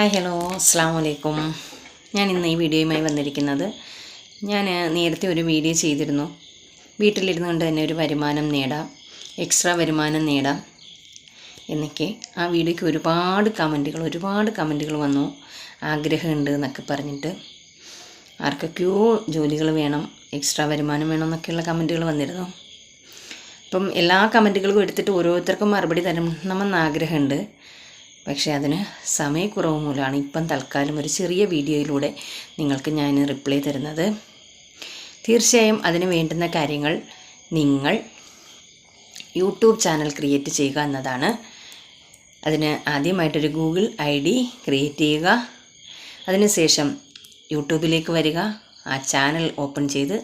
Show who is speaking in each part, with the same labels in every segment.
Speaker 1: Hi hello അസ്സാം വലൈക്കും ഞാൻ ഇന്ന് ഈ വീഡിയോയുമായി വന്നിരിക്കുന്നത് ഞാൻ നേരത്തെ ഒരു വീഡിയോ ചെയ്തിരുന്നു. വീട്ടിലിരുന്നു കൊണ്ട് തന്നെ ഒരു വരുമാനം നേടാം എക്സ്ട്രാ വരുമാനം നേടാം എന്നൊക്കെ. ആ വീഡിയോയ്ക്ക് ഒരുപാട് കമന്റുകൾ ഒരുപാട് കമന്റുകൾ വന്നു. ആഗ്രഹമുണ്ട് എന്നൊക്കെ പറഞ്ഞിട്ട് ആർക്കൊക്കെയോ ജോലികൾ വേണം എക്സ്ട്രാ വരുമാനം വേണം എന്നൊക്കെയുള്ള കമന്റുകൾ വന്നിരുന്നു. അപ്പം എല്ലാ കമന്റുകളും എടുത്തിട്ട് ഓരോരുത്തർക്കും മറുപടി തരണമെന്ന് ആഗ്രഹമുണ്ട്. പക്ഷേ അതിന് സമയക്കുറവ് മൂലമാണ് ഇപ്പം തൽക്കാലം ഒരു ചെറിയ വീഡിയോയിലൂടെ നിങ്ങൾക്ക് ഞാൻ റിപ്ലൈ തരുന്നത്. തീർച്ചയായും അതിന് വേണ്ടുന്ന കാര്യങ്ങൾ നിങ്ങൾ യൂട്യൂബ് ചാനൽ ക്രിയേറ്റ് ചെയ്യുക എന്നതാണ്. അതിന് ആദ്യമായിട്ടൊരു ഗൂഗിൾ ഐ ഡി ക്രിയേറ്റ് ചെയ്യുക. അതിനുശേഷം യൂട്യൂബിലേക്ക് വരിക. ആ ചാനൽ ഓപ്പൺ ചെയ്ത്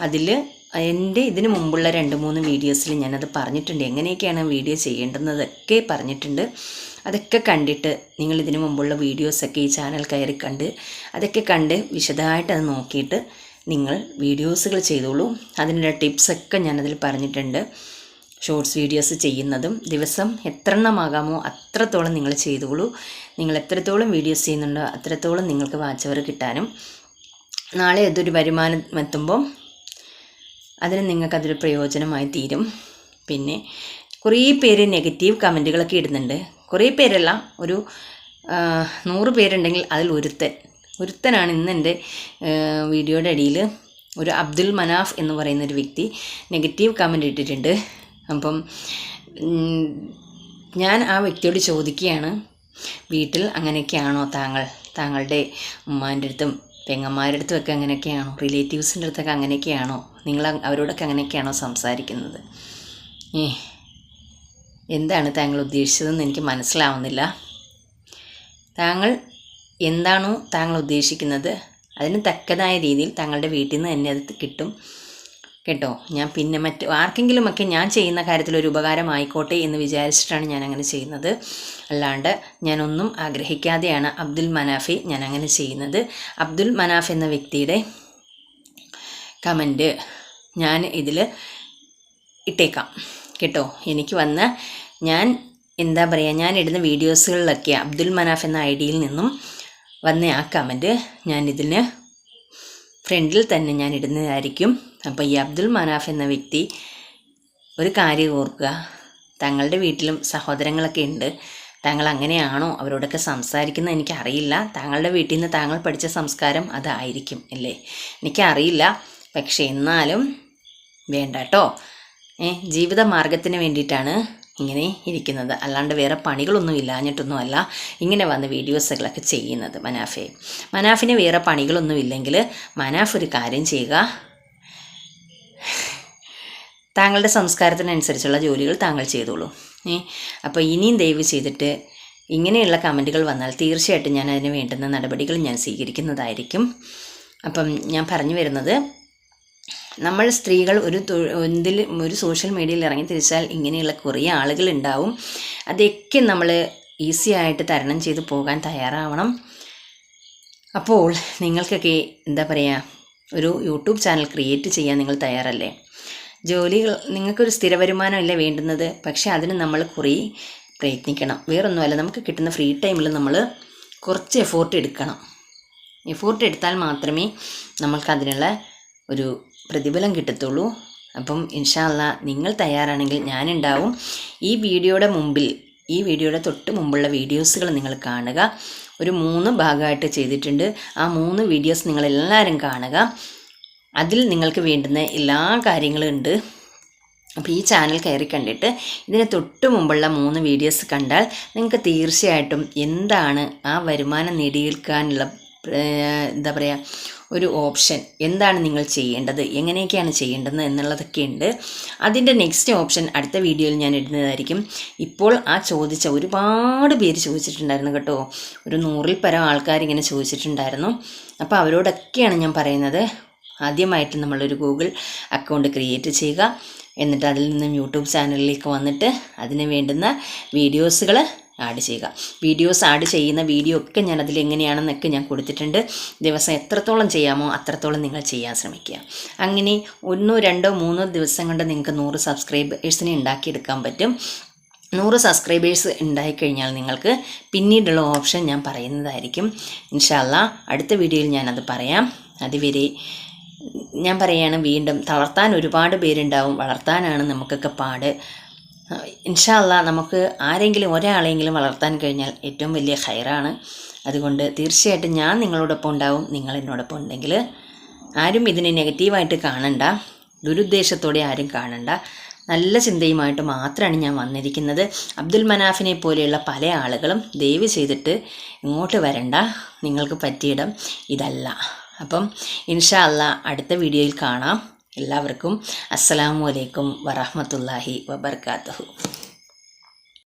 Speaker 1: അതിൽ എന്റെ ഇതിനു മുമ്പുള്ള രണ്ട് മൂന്ന് വീഡിയോസിൽ ഞാനത് പറഞ്ഞിട്ടുണ്ട്. എങ്ങനെയൊക്കെയാണ് വീഡിയോ ചെയ്യേണ്ടുന്നതൊക്കെ പറഞ്ഞിട്ടുണ്ട്. അതൊക്കെ കണ്ടിട്ട് നിങ്ങൾ ഇതിന് മുമ്പുള്ള വീഡിയോസൊക്കെ ഈ ചാനൽ കയറി കണ്ട് അതൊക്കെ കണ്ട് വിശദമായിട്ട് അത് നോക്കിയിട്ട് നിങ്ങൾ വീഡിയോസുകൾ ചെയ്തോളൂ. അതിനുള്ള ടിപ്സൊക്കെ ഞാനതിൽ പറഞ്ഞിട്ടുണ്ട്. ഷോർട്സ് വീഡിയോസ് ചെയ്യുന്നതും ദിവസം എത്ര എണ്ണമാകാമോ അത്രത്തോളം നിങ്ങൾ ചെയ്തോളൂ. നിങ്ങൾ എത്രത്തോളം വീഡിയോസ് ചെയ്യുന്നുണ്ടോ അത്രത്തോളം നിങ്ങൾക്ക് വാച്ചവർ കിട്ടാനും. നാളെ അതൊരു വരുമാനം എത്തുമ്പം അതിന് നിങ്ങൾക്കതൊരു പ്രയോജനമായി തീരും. പിന്നെ കുറേ പേര് നെഗറ്റീവ് കമന്റുകളൊക്കെ ഇടുന്നുണ്ട്. കുറേ പേരല്ല ഒരു നൂറ് പേരുണ്ടെങ്കിൽ അതിൽ ഒരുത്തൻ. ഒരുത്തനാണ് ഇന്ന് എന്റെ വീഡിയോയുടെ അടിയിൽ ഒരു അബ്ദുൽ മനാഫ് എന്ന് പറയുന്ന ഒരു വ്യക്തി നെഗറ്റീവ് കമന്റ് ഇട്ടിട്ടുണ്ട്. അപ്പം ഞാൻ ആ വ്യക്തിയോട് ചോദിക്കുകയാണ് വീട്ടിൽ അങ്ങനെയൊക്കെയാണോ താങ്കൾ? താങ്കളുടെ ഉമ്മാന്റെ അടുത്തും പെങ്ങന്മാരുടെ അടുത്തൊക്കെ അങ്ങനെയൊക്കെയാണോ? റിലേറ്റീവ്സിന്റെ അടുത്തൊക്കെ അങ്ങനെയൊക്കെയാണോ? നിങ്ങൾ അവരോടൊക്കെ അങ്ങനെയൊക്കെയാണോ സംസാരിക്കുന്നത്? ഏ എന്താണ് താങ്കൾ ഉദ്ദേശിച്ചതെന്ന് എനിക്ക് മനസ്സിലാവുന്നില്ല. താങ്കൾ എന്താണോ താങ്കൾ ഉദ്ദേശിക്കുന്നത് അതിന് തക്കതായ രീതിയിൽ താങ്കളുടെ വീട്ടിൽ നിന്ന് തന്നെ അത് കിട്ടും. കേട്ടോ ഞാൻ പിന്നെ മറ്റ് ആർക്കെങ്കിലുമൊക്കെ ഞാൻ ചെയ്യുന്ന കാര്യത്തിൽ ഒരു ഉപകാരം ഉപകാരമായിക്കോട്ടെ എന്ന് വിചാരിച്ചിട്ടാണ് ഞാൻ അങ്ങനെ ചെയ്യുന്നത്. അല്ലാണ്ട് ഞാനൊന്നും ആഗ്രഹിക്കാതെയാണ് അബ്ദുൽ മനാഫി ഞാൻ അങ്ങനെ ചെയ്യുന്നത്. അബ്ദുൽ മനാഫ് എന്ന വ്യക്തിയുടെ കമന്റ് ഞാൻ ഇതിൽ ഇട്ടേക്കാം. കേട്ടോ എനിക്ക് വന്ന ഞാൻ എന്താ പറയുക ഞാൻ ഇടുന്ന വീഡിയോസുകളിലൊക്കെ അബ്ദുൽ മനാഫ് എന്ന ഐ ഡിയിൽ നിന്നും വന്ന ആ കമന്റ് ഞാൻ ഇതിന് ഫ്രണ്ടിൽ തന്നെ ഞാൻ ഇടുന്നതായിരിക്കും. അപ്പോൾ ഈ അബ്ദുൽ മനാഫ് എന്ന വ്യക്തി ഒരു കാര്യം ഓർക്കുക. തങ്ങളുടെ വീട്ടിലും സഹോദരങ്ങളൊക്കെ ഉണ്ട്. താങ്കൾ അങ്ങനെയാണോ അവരോടൊക്കെ സംസാരിക്കുന്നത് എനിക്കറിയില്ല. താങ്കളുടെ വീട്ടിൽ നിന്ന് താങ്കൾ പഠിച്ച സംസ്കാരം അതായിരിക്കും അല്ലേ? എനിക്കറിയില്ല. പക്ഷേ എന്നാലും വേണ്ട കേട്ടോ ഏ ജീവിത മാർഗത്തിന് വേണ്ടിയിട്ടാണ് ഇങ്ങനെ ഇരിക്കുന്നത്. അല്ലാണ്ട് വേറെ പണികളൊന്നും ഇല്ലാഞ്ഞിട്ടൊന്നും അല്ല ഇങ്ങനെ വന്ന് വീഡിയോസുകളൊക്കെ ചെയ്യുന്നത് മനാഫെ. മനാഫിന് വേറെ പണികളൊന്നും ഇല്ലെങ്കിൽ മനാഫ് ഒരു കാര്യം ചെയ്യുക. താങ്കളുടെ സംസ്കാരത്തിനനുസരിച്ചുള്ള ജോലികൾ താങ്കൾ ചെയ്തോളൂ. ഏ അപ്പോൾ ഇനിയും ദയവ് ചെയ്തിട്ട് ഇങ്ങനെയുള്ള കമന്റുകൾ വന്നാൽ തീർച്ചയായിട്ടും ഞാൻ അതിന് വേണ്ടുന്ന നടപടികൾ ഞാൻ സ്വീകരിക്കുന്നതായിരിക്കും. അപ്പം ഞാൻ പറഞ്ഞു വരുന്നത് നമ്മൾ സ്ത്രീകൾ ഒരു എന്തിൽ ഒരു സോഷ്യൽ മീഡിയയിൽ ഇറങ്ങി തിരിച്ചാൽ ഇങ്ങനെയുള്ള കുറേ ആളുകൾ ഉണ്ടാവും. അതൊക്കെ നമ്മൾ ഈസി ആയിട്ട് തരണം ചെയ്ത് പോകാൻ തയ്യാറാവണം. അപ്പോൾ നിങ്ങൾക്കൊക്കെ എന്താ പറയുക ഒരു യൂട്യൂബ് ചാനൽ ക്രിയേറ്റ് ചെയ്യാൻ നിങ്ങൾ തയ്യാറല്ലേ? ജോലികൾ നിങ്ങൾക്കൊരു സ്ഥിര വരുമാനമല്ല വേണ്ടുന്നത്? പക്ഷേ അതിന് നമ്മൾ കുറേ പ്രയത്നിക്കണം. വേറൊന്നുമല്ല നമുക്ക് കിട്ടുന്ന ഫ്രീ ടൈമിൽ നമ്മൾ കുറച്ച് എഫോർട്ട് എടുക്കണം. എഫോർട്ട് എടുത്താൽ മാത്രമേ നമുക്ക് അതിനുള്ള ഒരു പ്രതിഫലം കിട്ടത്തുള്ളൂ. അപ്പം ഇൻഷാല്ല നിങ്ങൾ തയ്യാറാണെങ്കിൽ ഞാനുണ്ടാവും. ഈ വീഡിയോയുടെ മുമ്പിൽ ഈ വീഡിയോയുടെ തൊട്ട് മുമ്പുള്ള വീഡിയോസുകൾ നിങ്ങൾ കാണുക. ഒരു മൂന്ന് ഭാഗമായിട്ട് ചെയ്തിട്ടുണ്ട്. ആ മൂന്ന് വീഡിയോസ് നിങ്ങളെല്ലാവരും കാണുക. അതിൽ നിങ്ങൾക്ക് വേണ്ടുന്ന എല്ലാ കാര്യങ്ങളും ഉണ്ട്. അപ്പോൾ ഈ ചാനൽ കയറി കണ്ടിട്ട് ഇതിന് തൊട്ട് മുമ്പുള്ള മൂന്ന് വീഡിയോസ് കണ്ടാൽ നിങ്ങൾക്ക് തീർച്ചയായിട്ടും എന്താണ് ആ വരുമാനം നേടിയെടുക്കാനുള്ള എന്താ പറയുക ഒരു ഓപ്ഷൻ എന്താണ് നിങ്ങൾ ചെയ്യേണ്ടത്? എങ്ങനെയൊക്കെയാണ് ചെയ്യേണ്ടത് എന്നുള്ളതൊക്കെ ഉണ്ട്. അതിന്റെ നെക്സ്റ്റ് ഓപ്ഷൻ അടുത്ത വീഡിയോയിൽ ഞാൻ ഇടുന്നതായിരിക്കും. ഇപ്പോൾ ആ ചോദിച്ച ഒരുപാട് പേര് ചോദിച്ചിട്ടുണ്ടായിരുന്നു കേട്ടോ. ഒരു നൂറിൽ പരം ആൾക്കാർ ഇങ്ങനെ ചോദിച്ചിട്ടുണ്ടായിരുന്നു. അപ്പോൾ അവരോടൊക്കെയാണ് ഞാൻ പറയുന്നത്. ആദ്യമായിട്ട് നമ്മളൊരു ഗൂഗിൾ അക്കൗണ്ട് ക്രിയേറ്റ് ചെയ്യുക. എന്നിട്ട് അതിൽ നിന്നും യൂട്യൂബ് ചാനലിലേക്ക് വന്നിട്ട് അതിന് വേണ്ടുന്ന വീഡിയോസുകൾ ആഡ് ചെയ്യുക. വീഡിയോസ് ആഡ് ചെയ്യുന്ന വീഡിയോ ഒക്കെ ഞാൻ അതിൽ എങ്ങനെയാണെന്നൊക്കെ ഞാൻ കൊടുത്തിട്ടുണ്ട്. ദിവസം എത്രത്തോളം ചെയ്യാമോ അത്രത്തോളം നിങ്ങൾ ചെയ്യാൻ ശ്രമിക്കുക. അങ്ങനെ ഒന്നോ രണ്ടോ മൂന്നോ ദിവസം കൊണ്ട് നിങ്ങൾക്ക് നൂറ് സബ്സ്ക്രൈബേഴ്സിനെ ഉണ്ടാക്കിയെടുക്കാൻ പറ്റും. നൂറ് സബ്സ്ക്രൈബേഴ്സ് ഉണ്ടായിക്കഴിഞ്ഞാൽ നിങ്ങൾക്ക് പിന്നീടുള്ള ഓപ്ഷൻ ഞാൻ പറയുന്നതായിരിക്കും. ഇൻഷാല്ല അടുത്ത വീഡിയോയിൽ ഞാനത് പറയാം. അതുവരെ ഞാൻ പറയുകയാണ് വീണ്ടും തളർത്താൻ ഒരുപാട് പേരുണ്ടാവും വളർത്താനാണ് നമുക്കൊക്കെ പാട്. ഇൻഷാല്ല നമുക്ക് ആരെങ്കിലും ഒരാളെങ്കിലും വളർത്താൻ കഴിഞ്ഞാൽ ഏറ്റവും വലിയ ഹൈറാണ് അതുകൊണ്ട് തീർച്ചയായിട്ടും ഞാൻ നിങ്ങളോടൊപ്പം ഉണ്ടാവും നിങ്ങൾ എന്നോടൊപ്പം ഉണ്ടെങ്കിൽ ആരും ഇതിനെ നെഗറ്റീവായിട്ട് കാണണ്ട ദുരുദ്ദേശത്തോടെ ആരും കാണണ്ട. നല്ല ചിന്തയുമായിട്ട് മാത്രമാണ് ഞാൻ വന്നിരിക്കുന്നത്. അബ്ദുൽ മനാഫിനെ പോലെയുള്ള പല ആളുകളും ദയവ് ചെയ്തിട്ട് ഇങ്ങോട്ട് വരണ്ട നിങ്ങൾക്ക് പറ്റിയിടം ഇതല്ല. അപ്പം ഇൻഷാല്ല അടുത്ത വീഡിയോയിൽ കാണാം. എല്ലാവർക്കും അസ്സലാമു അലൈക്കും വറഹമത്തല്ലാഹി വബർക്കാത്തു